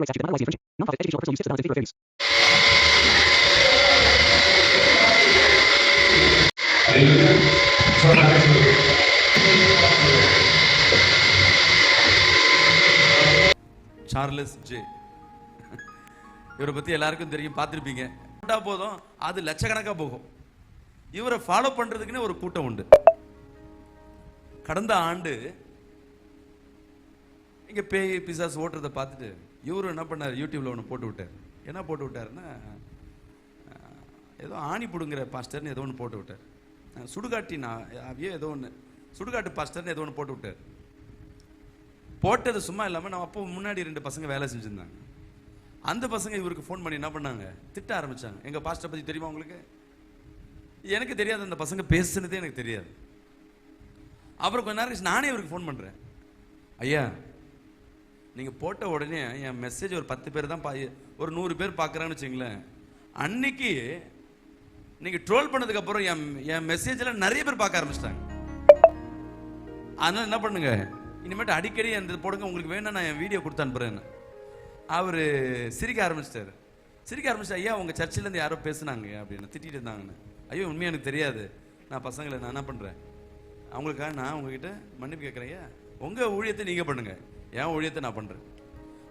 Rights statute that penalizes infringement. Non-profit educational personal use tips designed to safeguard fair use. Charles J இவரை பற்றி எல்லாருக்கும் தெரியும் பார்த்துருப்பீங்க போட்டா போதும் அது லட்சக்கணக்காக போகும் இவரை ஃபாலோ பண்ணுறதுக்குன்னு ஒரு கூட்டம் உண்டு கடந்த ஆண்டு இங்கே பேய் பிசாஸ் ஓட்டுறதை பார்த்துட்டு இவரும் என்ன பண்ணார்? யூடியூப்ல ஒன்று போட்டு விட்டார். என்ன போட்டு விட்டாருன்னா ஏதோ ஆணி பிடுங்குற பாஸ்டர்னு ஏதோ ஒன்று போட்டு விட்டார். சுடுகாட்டி நான் அவையோ ஏதோ ஒன்று சுடுகாட்டு பாஸ்டர்னு ஏதோ ஒன்று போட்டு விட்டார். போட்டது சும்மா இல்லாமல் நம்ம அப்போ முன்னாடி ரெண்டு பசங்க வேலை செஞ்சுருந்தாங்க. அந்த பசங்க இவருக்கு ஃபோன் பண்ணி என்ன பண்ணாங்க? திட்ட ஆரம்பித்தாங்க எங்கள் பாஸ்டரை பற்றி தெரியுமா உங்களுக்கு? எனக்கு தெரியாது. அந்த பசங்க பேசுனதே எனக்கு தெரியாது. அப்புறம் கொஞ்ச நேரம் கழிச்சு நானே இவருக்கு ஃபோன் பண்ணுறேன் ஐயா நீங்கள் போட்ட உடனே என் மெசேஜ் ஒரு பத்து பேர் தான் பா ஒரு நூறு பேர் பார்க்குறான்னு வச்சுங்களேன். அன்னைக்கு நீங்கள் ட்ரோல் பண்ணதுக்கப்புறம் என் என் மெசேஜில் நிறைய பேர் பார்க்க ஆரம்பிச்சிட்டாங்க. அதனால என்ன பண்ணுங்க? இனிமேட்டு அடிக்கடி அந்த போடுங்க உங்களுக்கு வேணும் நான் என் வீடியோ கொடுத்து அனுப்புகிறேன் அவர் சிரிக்க ஆரம்பிச்சிட்டாரு. சிரிக்க ஆரம்பிச்சு ஐயா உங்கள் சர்ச்சிலேருந்து யாரோ பேசுனாங்க அப்படின்னு திட்டிட்டு இருந்தாங்கன்னு. ஐயோ உண்மையாக எனக்கு தெரியாது. நான் பசங்களை நான் என்ன பண்றேன்? அவங்களுக்காக நான் உங்ககிட்ட மன்னிப்பு கேட்குறேன் ஐயா. உங்கள் ஊழியத்தை நீங்கள் பண்ணுங்கள் என் ஊழியத்தை நான் பண்ணுறேன்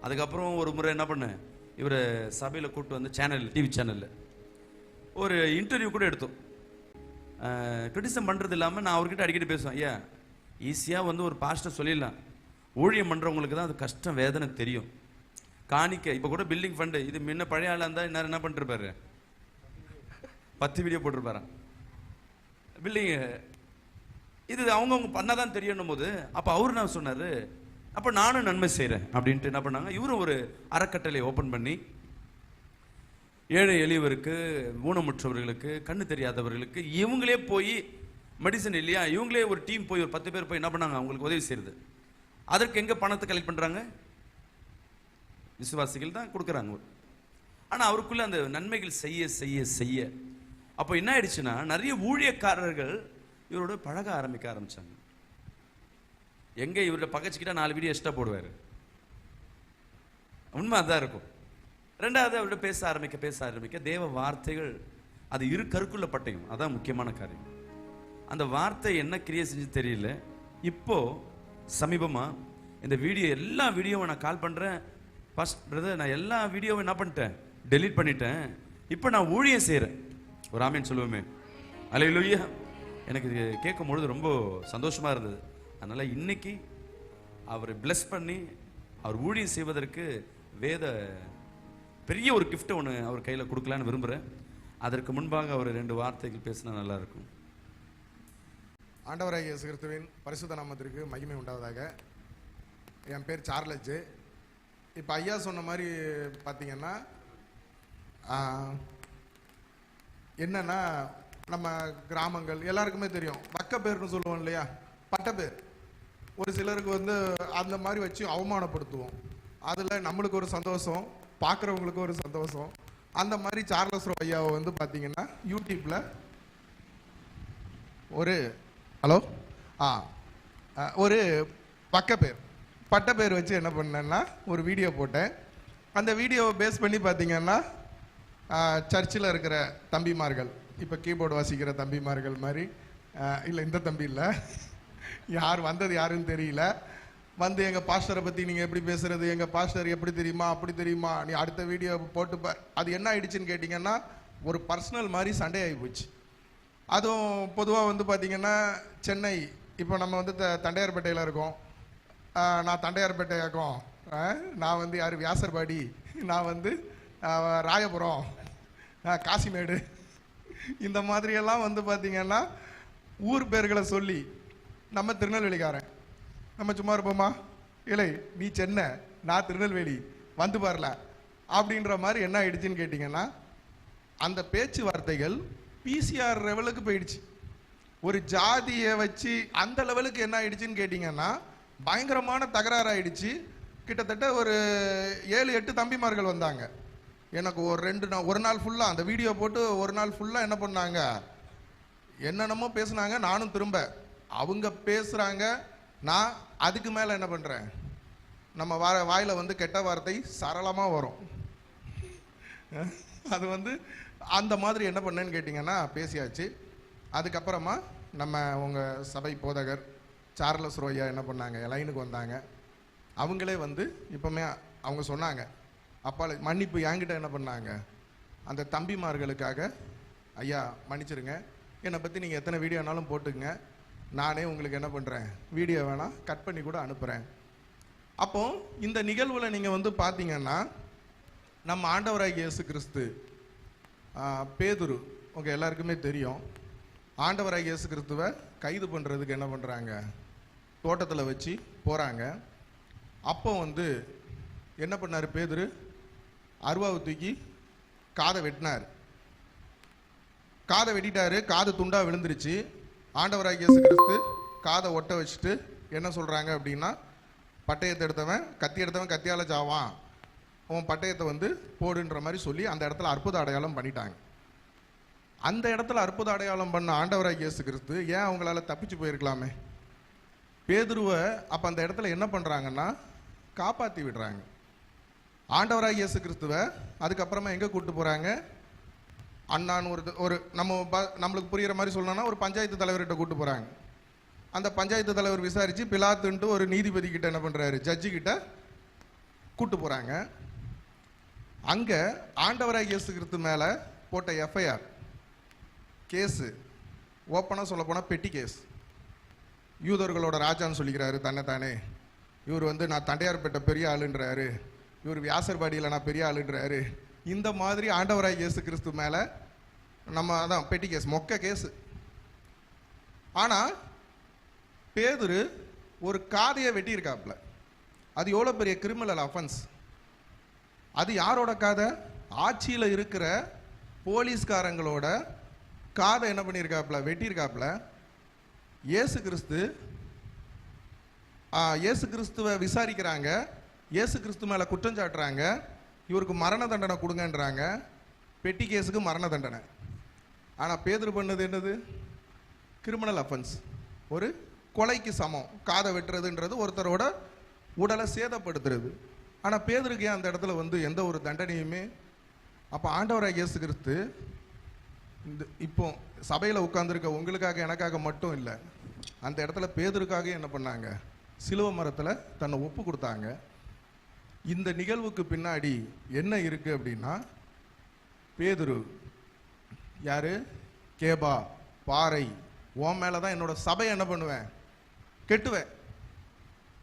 அதுக்கப்புறம் ஒரு முறை என்ன பண்ணேன்? இவரை சபையில் கூப்பிட்டு வந்து சேனல் டிவி சேனலில் ஒரு இன்டர்வியூ கூட எடுத்தோம். கிரிட்டிசம் பண்ணுறது இல்லாமல் நான் அவர்கிட்ட அடிக்கடி பேசுவேன். ஐயா ஈஸியாக வந்து ஒரு பாஸ்ட்டை சொல்லிடலாம். ஊழியம் பண்ணுறவங்களுக்கு தான் அது கஷ்டம் வேதனை தெரியும். காணிக்க இப்போ கூட பில்டிங் ஃபண்டு இது முன்ன பழைய ஆளாக இருந்தால் என்ன என்ன பண்ணிருப்பாரு? பத்து வீடியோ போட்டிருப்பாராம். பில்டிங் இது அவங்கவுங்க பண்ணாதான் தான் தெரியணும் போது அப்போ அவர் என்ன சொன்னார்? அப்போ நானும் நன்மை செய்கிறேன் அப்படின்ட்டு என்ன பண்ணாங்க? இவரும் ஒரு அறக்கட்டளை ஓப்பன் பண்ணி ஏழை எளியவருக்கு ஊனமுற்றவர்களுக்கு கண்ணு தெரியாதவர்களுக்கு இவங்களே போய் மெடிசன் இல்லையா? இவங்களே ஒரு டீம் போய் ஒரு பத்து பேர் போய் என்ன பண்ணாங்க? அவங்களுக்கு உதவி செய்யுது அதற்கு எங்கே பணத்தை கலெக்ட் பண்ணுறாங்க விசுவாசிகள் தான் கொடுக்குறாங்க. ஆனால் அவருக்குள்ள அந்த நன்மைகள் செய்ய செய்ய செய்ய. அப்போ என்ன ஆயிடுச்சுன்னா நிறைய ஊழியக்காரர்கள் இவரோட பழக ஆரம்பிக்க ஆரம்பித்தாங்க எங்கே இவர்கிட்ட பகச்சிக்கிட்டா நாலு வீடியோ எக்ஸ்ட்ரா போடுவார். உண்மை அதான் இருக்கும். ரெண்டாவது அவர்கிட்ட பேச ஆரம்பிக்க பேச ஆரம்பிக்க தேவ வார்த்தைகள் அது இரு கருக்குள்ள பட்டயம். அதான் முக்கியமான காரியம். அந்த வார்த்தை என்ன கிரியை செஞ்சு தெரியல. இப்போ சமீபமாக இந்த வீடியோ எல்லா வீடியோவும் நான் கால் பண்ணுறேன் ஃபர்ஸ்ட் பிரதர் நான் எல்லா வீடியோவும் என்ன பண்ணிட்டேன்? டெலீட் பண்ணிட்டேன். இப்போ நான் ஊழியம் செய்கிறேன் ஒரு ஆமீன் சொல்லுவோமே. அலையிலுயா எனக்கு இது கேட்கும் பொழுது ரொம்ப சந்தோஷமாக இருந்தது. அதனால் இன்னைக்கு அவரை பிளஸ் பண்ணி அவர் ஊழியம் செய்வதற்கு வேத பெரிய ஒரு கிஃப்ட் ஒன்று அவர் கையில் கொடுக்கலான்னு விரும்புகிறேன் அதற்கு முன்பாக அவர் ரெண்டு வார்த்தைகள் பேசினா நல்லா இருக்கும். ஆண்டவராகிய இயேசு கிறிஸ்துவின் பரிசுத்த நாமத்திற்கு மகிமை உண்டாவதாக. என் பேர் சார்லஜ். இப்போ ஐயா சொன்ன மாதிரி பார்த்தீங்கன்னா என்னன்னா நம்ம கிராமங்கள் எல்லாருக்குமே தெரியும். வக்க பேர்னு சொல்லுவோம் இல்லையா? பட்ட பேர். ஒரு சிலருக்கு வந்து அந்த மாதிரி வச்சு அவமானப்படுத்துவோம். அதில் நம்மளுக்கு ஒரு சந்தோஷம் பார்க்குறவங்களுக்கு ஒரு சந்தோஷம். அந்த மாதிரி சார்லஸ் ஐயாவை வந்து பார்த்தீங்கன்னா யூடியூப்பில் ஒரு ஹலோ? ஆ ஆ, ஒரு பக்க பேர் பட்ட பேர் வச்சு என்ன பண்ணேன்னா ஒரு வீடியோ போட்டேன். அந்த வீடியோவை பேஸ் பண்ணி பார்த்தீங்கன்னா சர்ச்சில் இருக்கிற தம்பிமார்கள் இப்போ கீபோர்டு வாசிக்கிற தம்பிமார்கள் மாதிரி இல்லை இந்த தம்பி இல்லை. யார் வந்தது யாருன்னு தெரியல. வந்து எங்கள் பாஸ்டரை பற்றி நீங்கள் எப்படி பேசுகிறது எங்கள் பாஸ்டர் எப்படி தெரியுமா அப்படி தெரியுமா நீ அடுத்த வீடியோ போட்டுப்பார் அது என்ன ஆயிடுச்சுன்னு கேட்டிங்கன்னா ஒரு பர்சனல் மாதிரி சண்டே ஆகி போச்சு. அதுவும் பொதுவாக வந்து பார்த்திங்கன்னா சென்னை இப்போ நம்ம வந்து த தண்டையார்பேட்டையில் இருக்கோம். நான் தண்டையார்பேட்டையாக்கும் ஆஹ் நான் வந்து யார் வியாசர்பாடி. நான் வந்து ராயபுரம். காசிமேடு. இந்த மாதிரியெல்லாம் வந்து பார்த்திங்கன்னா ஊர் பேர்களை சொல்லி நம்ம திருநெல்வேலிக்காரன். நம்ம சும்மா இருப்போமா? இல்லை நீ சென்னை நான் திருநெல்வேலி வந்து பாரல. அப்படின்ற மாதிரி என்ன ஆயிடுச்சுன்னு கேட்டிங்கன்னா அந்த பேச்சுவார்த்தைகள் பிசிஆர் லெவலுக்கு போயிடுச்சு. ஒரு ஜாதியை வச்சு அந்த லெவலுக்கு என்ன ஆயிடுச்சுன்னு கேட்டிங்கன்னா பயங்கரமான தகராறு ஆயிடுச்சு. கிட்டத்தட்ட ஒரு ஏழு எட்டு தம்பிமார்கள் வந்தாங்க. எனக்கு ஒரு ரெண்டு நாள் ஒரு நாள் ஃபுல்லாக அந்த வீடியோ போட்டு ஒரு நாள் ஃபுல்லாக என்ன பண்ணாங்க? என்னென்னமோ பேசுனாங்க. நானும் திரும்ப. அவங்க பேசுகிறாங்க நான் அதுக்கு மேலே என்ன பண்ணுறேன் நம்ம வா வாயில் வந்து கெட்ட வார்த்தை சரளமாக வரும். அது வந்து அந்த மாதிரி என்ன பண்ணேன்னு கேட்டிங்கன்னா பேசியாச்சு. அதுக்கப்புறமா நம்ம உங்கள் சபை போதகர் சார்லஸ் ரோயா என்ன பண்ணாங்க? லைனுக்கு வந்தாங்க. அவங்களே வந்து இப்போமே அவங்க சொன்னாங்க. அப்பால மன்னிப்பு என்கிட்ட என்ன பண்ணாங்க? அந்த தம்பிமார்களுக்காக ஐயா மன்னிச்சிருங்க. என்னை பற்றி நீங்கள் எத்தனை வீடியோனாலும் போட்டுக்கங்க. நானே உங்களுக்கு என்ன பண்ணுறேன் வீடியோ வேணால் கட் பண்ணி கூட அனுப்புகிறேன் அப்போ இந்த நிகழ்வில் நீங்கள் வந்து பார்த்தீங்கன்னா நம்ம ஆண்டவராக இயேசு கிறிஸ்து பேதுரு உங்கள் எல்லாருக்குமே தெரியும். ஆண்டவராக இயேசு கிறிஸ்துவை கைது பண்ணுறதுக்கு என்ன பண்ணுறாங்க தோட்டத்தில் வச்சு போகிறாங்க அப்போ வந்து என்ன பண்ணார் பேதுரு? அருவாவை தூக்கி காதை வெட்டினார். காதை வெட்டிட்டாரு காது துண்டாக விழுந்துருச்சு. ஆண்டவராகிய இயேசு கிறிஸ்து காதை ஒட்ட வச்சுட்டு என்ன சொல்கிறாங்க அப்படின்னா பட்டயத்தை எடுத்தவன் கத்தி எடுத்தவன் கத்தியால் ஜாவான். உன் பட்டயத்தை வந்து போடுன்ற மாதிரி சொல்லி அந்த இடத்துல அற்புத அடையாளம் பண்ணிட்டாங்க. அந்த இடத்துல அற்புத அடையாளம் பண்ண ஆண்டவராகிய இயேசு கிறிஸ்து ஏன் அவங்களால தப்பிச்சு போயிருக்கலாமே? பேதுருவை அப்போ அந்த இடத்துல என்ன பண்ணுறாங்கன்னா காப்பாற்றி விடுறாங்க. ஆண்டவராக இயேசு கிறிஸ்துவை அதுக்கப்புறமா எங்கே கூப்பிட்டு போகிறாங்க அண்ணான்னு ஒரு ஒரு நம்ம ப- நம்மளுக்கு புரிகிற மாதிரி சொல்லணும்னா ஒரு பஞ்சாயத்து தலைவர்கிட்ட கூட்டு போகிறாங்க அந்த பஞ்சாயத்து தலைவர் விசாரித்து பிலாத்துன்ட்டு ஒரு நீதிபதி கிட்ட என்ன பண்ணுறாரு ஜட்ஜி கிட்ட கூட்டு போகிறாங்க அங்கே ஆண்டவராக இயேசுகிறது மேலே போட்ட எஃப்ஐஆர் கேஸு ஓப்பனாக சொல்லப்போனால் பெட்டி கேஸ். யூதர்களோட ராஜான்னு சொல்லிக்கிறாரு தன்னை தானே. இவர் வந்து நான் தண்டையார்பேட்டை பெரிய ஆளுன்றாரு. இவர் வியாசர்பாடியில் நான் பெரிய ஆளுன்றாரு. இந்த மாதிரி ஆண்டவராய் இயேசு கிறிஸ்து மேலே நம்ம அதான் பெட்டி கேஸ் மொக்க கேஸு. ஆனால் பேதுரு ஒரு காதையை வெட்டியிருக்காப்புல. அது எவ்வளோ பெரிய கிரிமினல் அஃபென்ஸ் அது யாரோட காதை? ஆட்சியில் இருக்கிற போலீஸ்காரங்களோட காதை என்ன பண்ணியிருக்காப்புல வெட்டியிருக்காப்புல. இயேசு கிறிஸ்து இயேசு கிறிஸ்துவை விசாரிக்கிறாங்க. இயேசு கிறிஸ்து மேலே குற்றம் சாட்டுறாங்க. இவருக்கு மரண தண்டனை கொடுங்கன்றாங்க. பெட்டி கேஸுக்கு மரண தண்டனை. ஆனால் பேதர் பண்ணது என்னது? கிரிமினல் அஃபென்ஸ் ஒரு கொலைக்கு சமம். காதை வெட்டுறதுன்றது ஒருத்தரோட உடலை சேதப்படுத்துறது. ஆனால் பேதருக்கு ஏன் அந்த இடத்துல வந்து எந்த ஒரு தண்டனையுமே? அப்போ ஆண்டவராக இயேசு கிறிஸ்து இந்த இப்போ சபையில் உட்காந்துருக்க உங்களுக்காக எனக்காக மட்டும் இல்லை. அந்த இடத்துல பேதருக்காக என்ன பண்ணாங்க? சிலுவ மரத்தில் தன்னை ஒப்பு கொடுத்தாங்க. இந்த நிகழ்வுக்கு பின்னாடி என்ன இருக்குது அப்படின்னா பேதுரு யார்? கேபா பாறை. உன் மேலே தான் என்னோட சபை என்ன பண்ணுவேன்? கெட்டுவேன்.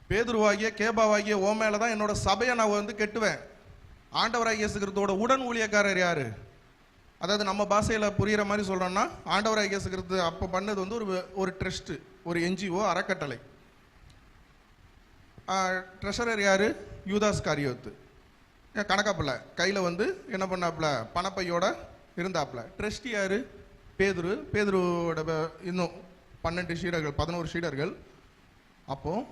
பேதுருவாகிய கேபாவாகிய ஓ மேலே தான் என்னோட சபையை நான் வந்து கெட்டுவேன். ஆண்டவராக இயேசுகிறதோட உடன் ஊழியக்காரர் யார்? அதாவது நம்ம பாஷையில் புரிகிற மாதிரி சொல்கிறோன்னா ஆண்டவராக இயேசுகிறது அப்போ பண்ணது வந்து ஒரு ஒரு ட்ரஸ்ட்டு ஒரு என்ஜிஓ அறக்கட்டளை. ட்ரெஷரர் யார்? யூதாஸ் காரியோத்து. கணக்காப்பில். கையில் வந்து என்ன பண்ணாப்புல? பணப்பையோட இருந்தாப்புல. ட்ரஸ்டி யார்? பேதுரு. பேதுருவோட ப- இன்னும் பன்னெண்டு ஷீடர்கள் பதினோரு ஷீடர்கள் அப்போ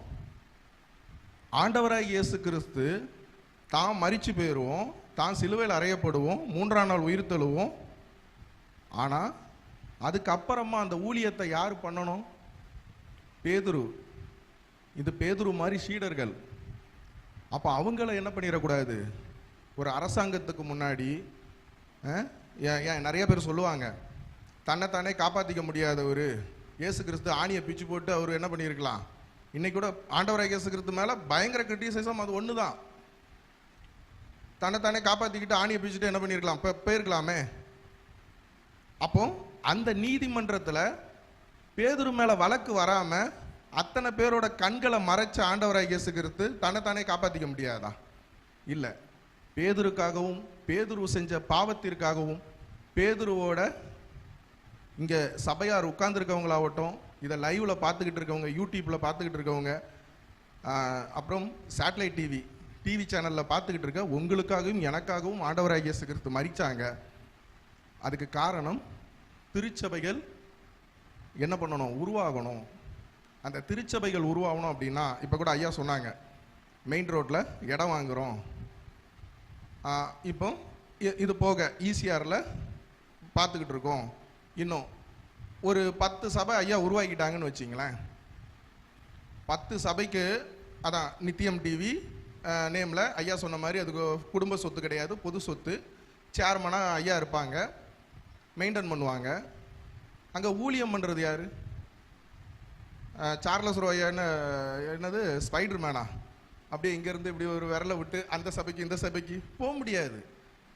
ஆண்டவராய் இயேசு கிறிஸ்து தான் மறித்து போயிடுவோம் தான் சிலுவையில் அறையப்படுவோம். மூன்றாம் நாள் உயிர் தழுவோம். ஆனால் அதுக்கப்புறமா அந்த ஊழியத்தை யார் பண்ணணும்? பேதுரு. இது பேதுரு மாதிரி சீடர்கள். அப்போ அவங்கள என்ன பண்ணிடக்கூடாது? ஒரு அரசாங்கத்துக்கு முன்னாடி ஏன் ஏன் நிறைய பேர் சொல்லுவாங்க. தன்னைத்தானே காப்பாற்றிக்க முடியாதவர். இயேசு கிறிஸ்து ஆணியை பிச்சு போட்டு அவர் என்ன பண்ணியிருக்கலாம்? இன்னைக்கு கூட ஆண்டவராக இயேசு கிறிஸ்து மேலே பயங்கர கிரிட்டிசைசம் அது ஒன்று தான் தன்னைத்தானே காப்பாற்றிக்கிட்டு ஆணியை பிச்சுட்டு என்ன பண்ணியிருக்கலாம்? இப்போ போயிருக்கலாமே. அப்போ அந்த நீதிமன்றத்தில் பேதுரு மேலே வழக்கு வராமல் அத்தனை பேரோட கண்களை மறைச்ச ஆண்டவராக இயேசு கிறிஸ்து தன்னைத்தானே காப்பாற்றிக்க முடியாதா? இல்லை. பேதுருக்காகவும் பேதுரு செஞ்ச பாவத்திற்காகவும் பேதுருவோட இங்கே சபையார் உட்கார்ந்துருக்கவங்களாகட்டும் இதை லைவில் பார்த்துக்கிட்டு இருக்கவங்க யூடியூப்பில் பார்த்துக்கிட்டு இருக்கவங்க அப்புறம் சேட்டலைட் டிவி டிவி சேனலில் பார்த்துக்கிட்டு இருக்க உங்களுக்காகவும் எனக்காகவும் ஆண்டவராக இயேசு கிறிஸ்து மறிச்சாங்க அதுக்கு காரணம் திருச்சபைகள் என்ன பண்ணணும்? உருவாகணும். அந்த திருச்சபைகள் உருவாகணும் அப்படின்னா இப்போ கூட ஐயா சொன்னாங்க மெயின் ரோட்டில் இடம் வாங்குகிறோம் இப்போ இது போக ஈசிஆரில் பார்த்துக்கிட்டு இருக்கோம். இன்னும் ஒரு பத்து சபை ஐயா உருவாக்கிட்டாங்கன்னு வச்சிங்களேன். பத்து சபைக்கு அதான் நித்தியம் டிவி நேமில் ஐயா சொன்ன மாதிரி அதுக்கு குடும்ப சொத்து கிடையாது பொது சொத்து. சேர்மனாக ஐயா இருப்பாங்க. மெயின்டைன் பண்ணுவாங்க. அங்கே ஊழியம் பண்ணுறது யார்? சார்லஸ் ரோயன்னு என்ன என்னது? ஸ்பைடர் மேனா அப்படியே இங்கேருந்து இப்படி ஒரு விரலை விட்டு அந்த சபைக்கு இந்த சபைக்கு போக முடியாது.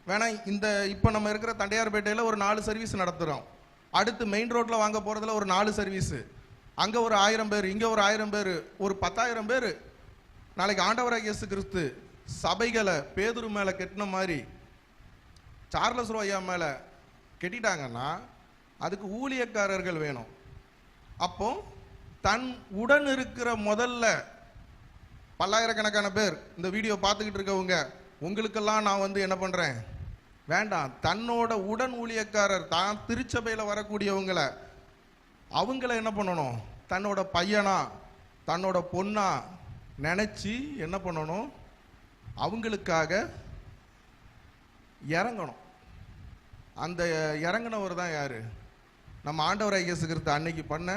வேணா இந்த இப்போ நம்ம இருக்கிற தண்டையார்பேட்டையில் ஒரு நாலு சர்வீஸ் நடத்துகிறோம் அடுத்து மெயின் ரோட்டில் வாங்க போகிறதுல ஒரு நாலு சர்வீஸு அங்கே ஒரு ஆயிரம் பேர் இங்கே ஒரு ஆயிரம் பேர் ஒரு பத்தாயிரம் பேர். நாளைக்கு ஆண்டவராக இயேசு கிறிஸ்து சபைகளை பேதுரு மேலே கெட்டின மாதிரி சார்லஸ் ரோயா மேலே கெட்டிட்டாங்கன்னா அதுக்கு ஊழியக்காரர்கள் வேணும். அப்போது தன் உடன் இருக்கிற முதல்ல பல்லாயிரக்கணக்கான பேர் இந்த வீடியோ பார்த்துக்கிட்டு இருக்கவங்க உங்களுக்கெல்லாம் நான் வந்து என்ன பண்ணுறேன் வேண்டாம். தன்னோட உடன் ஊழியக்காரர் தான் திருச்சபையில் வரக்கூடியவங்கள அவங்கள என்ன பண்ணணும்? தன்னோட பையனா தன்னோட பொண்ணா நினச்சி என்ன பண்ணணும்? அவங்களுக்காக இறங்கணும். அந்த இறங்கினவர் தான் யார்? நம்ம ஆண்டவர் இயேசு அன்னைக்கு பண்ண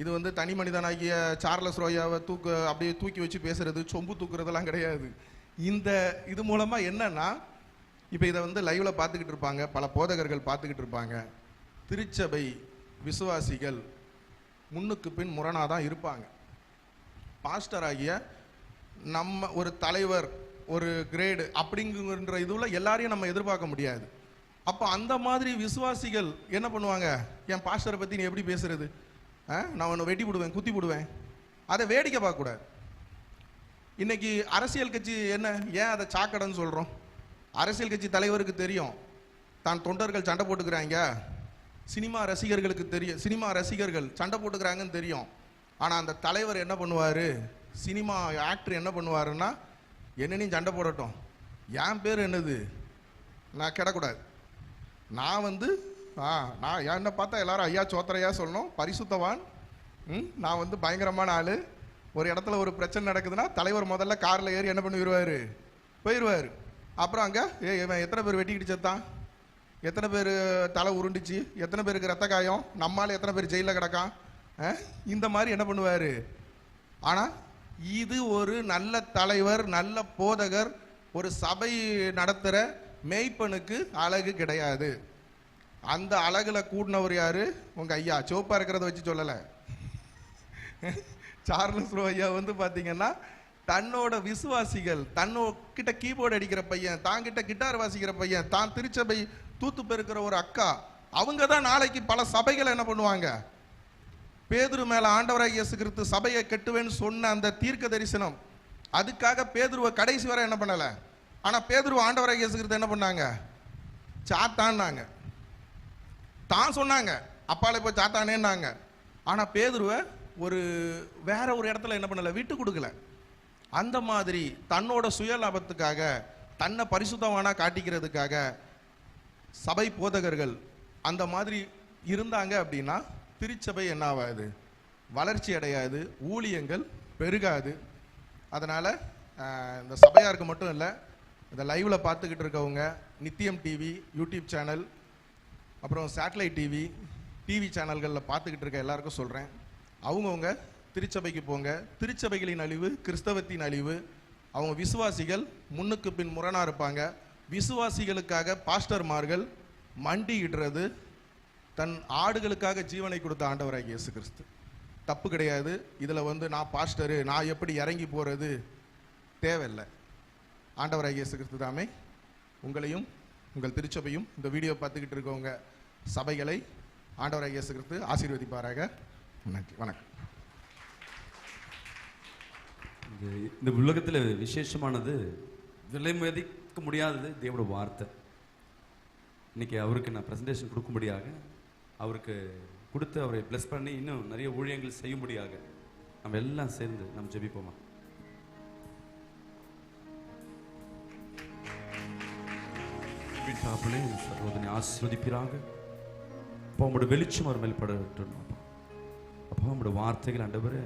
இது வந்து தனி மனிதனாகிய சார்லஸ் ரோயாவை தூக்க அப்படியே தூக்கி வச்சு பேசுறது சொம்பு தூக்குறதெல்லாம் கிடையாது. இந்த இது மூலமாக என்னன்னா இப்போ இதை வந்து லைவ்ல பார்த்துக்கிட்டு இருப்பாங்க பல போதகர்கள் பார்த்துக்கிட்டு இருப்பாங்க. திருச்சபை விசுவாசிகள் முன்னுக்கு பின் முரணாக தான் இருப்பாங்க. பாஸ்டர் ஆகிய நம்ம ஒரு தலைவர் ஒரு கிரேடு அப்படிங்கிற இதுவில் எல்லாரையும் நம்ம எதிர்பார்க்க முடியாது. அப்போ அந்த மாதிரி விசுவாசிகள் என்ன பண்ணுவாங்க? என் பாஸ்டரை பற்றி நீ எப்படி பேசுறது? நான் உன்னை வெட்டி விடுவேன் குத்தி விடுவேன் அதை வேடிக்கை பார்க்கக்கூடாது இன்னைக்கு அரசியல் கட்சி என்ன? ஏன் அதை சாக்கடைன்னு சொல்கிறோம் அரசியல் கட்சி தலைவருக்கு தெரியும். தான் தொண்டர்கள் சண்டை போட்டுக்கிறாங்க. சினிமா ரசிகர்களுக்கு தெரியும் சினிமா ரசிகர்கள் சண்டை போட்டுக்கிறாங்கன்னு தெரியும். ஆனால் அந்த தலைவர் என்ன பண்ணுவார்? சினிமா ஆக்டர் என்ன பண்ணுவாருன்னா என்னனையும் சண்டை போடட்டும். என் பேர் என்னது? நான் கிடக்கூடாது. நான் வந்து ஆ நான் என்ன பார்த்தா எல்லாரும் ஐயா சோத்திரையா சொல்லணும். பரிசுத்தவான். ம் நான் வந்து பயங்கரமான ஆள். ஒரு இடத்துல ஒரு பிரச்சனை நடக்குதுன்னா தலைவர் முதல்ல காரில் ஏறி என்ன பண்ணிடுவார் போயிடுவார் அப்புறம் அங்கே ஏ இவன் எத்தனை பேர் வெட்டிக்கிட்டு செத்தான்? எத்தனை பேர் தலை உருண்டுச்சு? எத்தனை பேருக்கு ரத்த காயம்? நம்மால் எத்தனை பேர் ஜெயிலில் கிடக்கான்? ஆ? இந்த மாதிரி என்ன பண்ணுவார்? ஆனால் இது ஒரு நல்ல தலைவர் நல்ல போதகர் ஒரு சபை நடத்துகிற மெய்ப்பனுக்கு அழகு கிடையாது. அந்த அழகில் கூடினவர் யார்? உங்க ஐயா. சிவப்பாக இருக்கிறத வச்சு சொல்லலை. சார்லஸ் ரோ ஐயா வந்து பார்த்தீங்கன்னா தன்னோட விசுவாசிகள் தன்னோ கிட்ட கீபோர்டு அடிக்கிற பையன் தான் கிட்ட கிட்டார் வாசிக்கிற பையன் தான் திருச்சபை தூத்து பெருக்கிற ஒரு அக்கா அவங்க தான் நாளைக்கு பல சபைகளை என்ன பண்ணுவாங்க? பேதுரு மேலே ஆண்டவராக இயேசு கிறிஸ்து சபையை கெட்டுவேன்னு சொன்ன அந்த தீர்க்க தரிசனம். அதுக்காக பேதுருவை கடைசி வரை என்ன பண்ணலை? ஆனால் பேதுருவை ஆண்டவராக இயேசு கிறிஸ்து என்ன பண்ணாங்க? சாத்தான்னாங்க. தான் சொன்னாங்க. அப்பால போய் சாத்தானேன்னாங்க ஆனால் பேதுருவை ஒரு வேற ஒரு இடத்துல என்ன பண்ணலை விட்டு கொடுக்கல. அந்த மாதிரி தன்னோட சுயலாபத்துக்காக தன்னை பரிசுத்தமான காட்டிக்கிறதுக்காக சபை போதகர்கள் அந்த மாதிரி இருந்தாங்க அப்படின்னா திருச்சபை என்ன ஆகாது? வளர்ச்சி அடையாது ஊழியங்கள் பெருகாது. அதனால் இந்த சபையாருக்கு மட்டும் இல்லை இந்த லைவில் பார்த்துக்கிட்டு இருக்கவங்க நித்தியம் டிவி யூடியூப் சேனல் அப்புறம் சேட்டலைட் டிவி டிவி சேனல்களில் பார்த்துக்கிட்டு இருக்க எல்லாருக்கும் சொல்கிறேன் அவங்கவுங்க திருச்சபைக்கு போங்க. திருச்சபைகளின் அழிவு கிறிஸ்தவத்தின் அழிவு. அவங்க விசுவாசிகள் முன்னுக்கு பின் முரணாக இருப்பாங்க. விசுவாசிகளுக்காக பாஸ்டர்மார்கள் மண்டியிடுறது தன் ஆடுகளுக்காக ஜீவனை கொடுத்த ஆண்டவராக இயேசு கிறிஸ்து தப்பு கிடையாது. இதில் வந்து நான் பாஸ்டரு நான் எப்படி இறங்கி போகிறது தேவையில்லை. ஆண்டவராக இயேசு கிறிஸ்து தாமே உங்களையும் உங்கள் திருச்சபையும் இந்த வீடியோ பார்த்துக்கிட்டு இருக்கவங்க சபைகளை ஆண்டவராக இயேசு கிறிஸ்து ஆசீர்வதிப்பாராக. நன்றி வணக்கம். இந்த இந்த உலகத்தில் விசேஷமானது விலை மதிக்க முடியாதது தேவோட வார்த்தை. இன்னைக்கு அவருக்கு நான் ப்ரெசன்டேஷன் கொடுக்கும்படியாக அவருக்கு கொடுத்து அவரை ப்ளஸ் பண்ணி இன்னும் நிறைய ஊழியங்கள் செய்யும்படியாக நம்ம எல்லாம் சேர்ந்து நம்ம ஜெபிப்போமா? பிதாப்களே, சகோதரனை ஆசீர்வதிப்பீராக. அப்போ உங்களோட வெளிச்சம் அவர் மேல் படட்டும் அப்பா. அப்போ உங்களோட வார்த்தைகள் ஆண்டவரே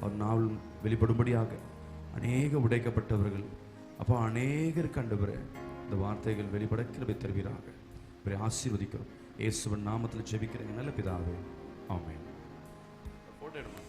அவர் நாள் வெளிப்படும்படியாக அநேக உடைக்கப்பட்டவர்கள். அப்போ அநேகருக்கு ஆண்டவரே இந்த வார்த்தைகள் வெளிப்பட கிருபை தருவீராக. இவரை ஆசீர்வதிக்கிறோம். இயேசுவன் நாமத்தில் ஜெபிக்கிறேங்க நல்ல பிதாவே ஆமென். போட்டோ எடுமா